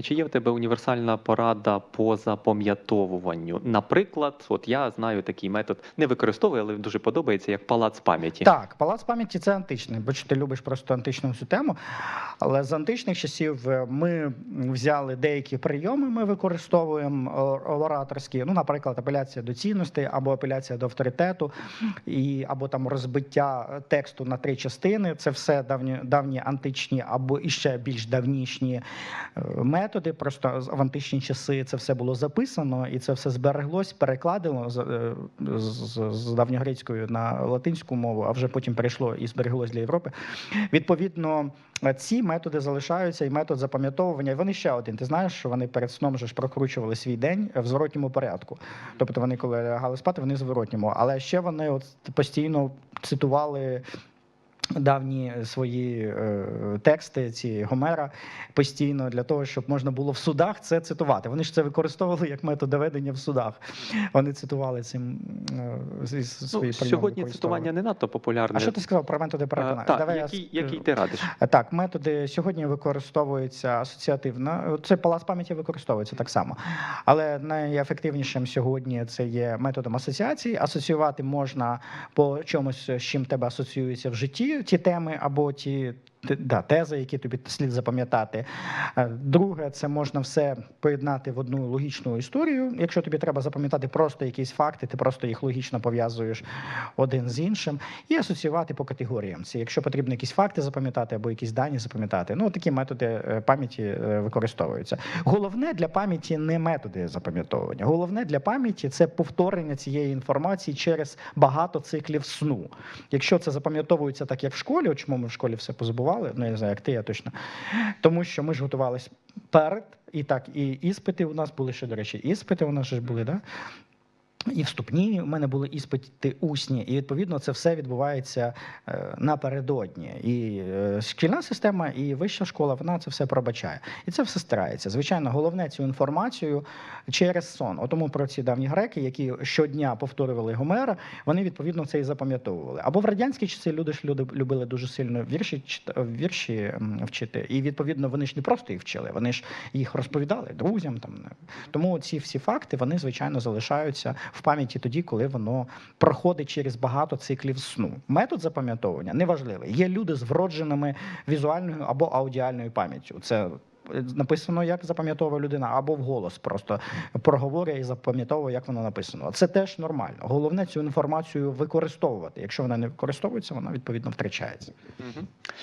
Чи є в тебе універсальна порада по запам'ятовуванню? Наприклад, от я знаю такий метод, не використовую, але дуже подобається, як палац пам'яті. Так, палац пам'яті це античний, бо ти любиш просто античну всю тему. Але з античних часів е, ми взяли деякі прийоми, ми використовуємо ораторські, ну, наприклад, апеляція до цінностей або апеляція до авторитету, і, або там розбиття тексту на три частини. Це все давні, давні античні або іще більш давнішні е, методи. Просто в античні часи це все було записано, і це все збереглось, перекладено з, е, з, з давньогрецькою на латинську мову, а вже потім перейшло і збереглось для Європи. Відповідно, е, ці методи залишаються, і метод запам'ятовування. Вони ще один. Ти знаєш, що вони перед сном же ж прокручували свій день в зворотньому порядку. Тобто вони, коли лягали спати, вони в зворотньому. Але ще вони от постійно цитували. Давні свої е, тексти, ці Гомера постійно для того, щоб можна було в судах це цитувати. Вони ж це використовували як метод доведення в судах. Вони цитували цим е, свої Ну, сьогодні цитування не надто популярне. А що ти сказав про методи переконання? так, Давай я який, с- який ти радиш? Е, Так, методи сьогодні використовуються асоціативно. Це палац пам'яті використовується так само. Але найефективнішим сьогодні це є методом асоціації. Асоціювати можна по чомусь, з чим тебе асоціюється в житті, ті теми або ті. Да, тези, які тобі слід запам'ятати. Е, Друге, це можна все поєднати в одну логічну історію. Якщо тобі треба запам'ятати просто якісь факти, ти просто їх логічно пов'язуєш один з іншим, і асоціювати по категоріям. Це якщо потрібно якісь факти запам'ятати або якісь дані запам'ятати. Ну такі методи е, пам'яті е, використовуються. Головне для пам'яті не методи запам'ятовування. Головне для пам'яті це повторення цієї інформації через багато циклів сну. Якщо це запам'ятовується так, як в школі, чому ми в школі все позабували, ну я не знаю, як ти, я точно. Тому що ми ж готувалися перед, і так, і іспити у нас були ще, до речі, іспити у нас ж були, да? І вступні у мене були іспити усні, і відповідно це все відбувається е, напередодні. І е, шкільна система, і вища школа вона це все пробачає. І це все старається. Звичайно, головне цю інформацію через сон. От Тому про ці давні греки, які щодня повторювали Гомера, вони відповідно це і запам'ятовували. Або в радянські часи люди ж люди любили дуже сильно вірші вірші вчити. І відповідно вони ж не просто їх вчили, вони ж їх розповідали друзям. Там тому ці всі факти вони звичайно залишаються в пам'яті тоді, коли воно проходить через багато циклів сну. Метод запам'ятовування неважливий. Є люди з вродженими візуальною або аудіальною пам'яттю. Це е, написано, як запам'ятовує людина, або вголос просто проговорює і запам'ятовує, як воно написано. Це теж нормально. Головне цю інформацію використовувати. Якщо вона не використовується, вона відповідно втрачається.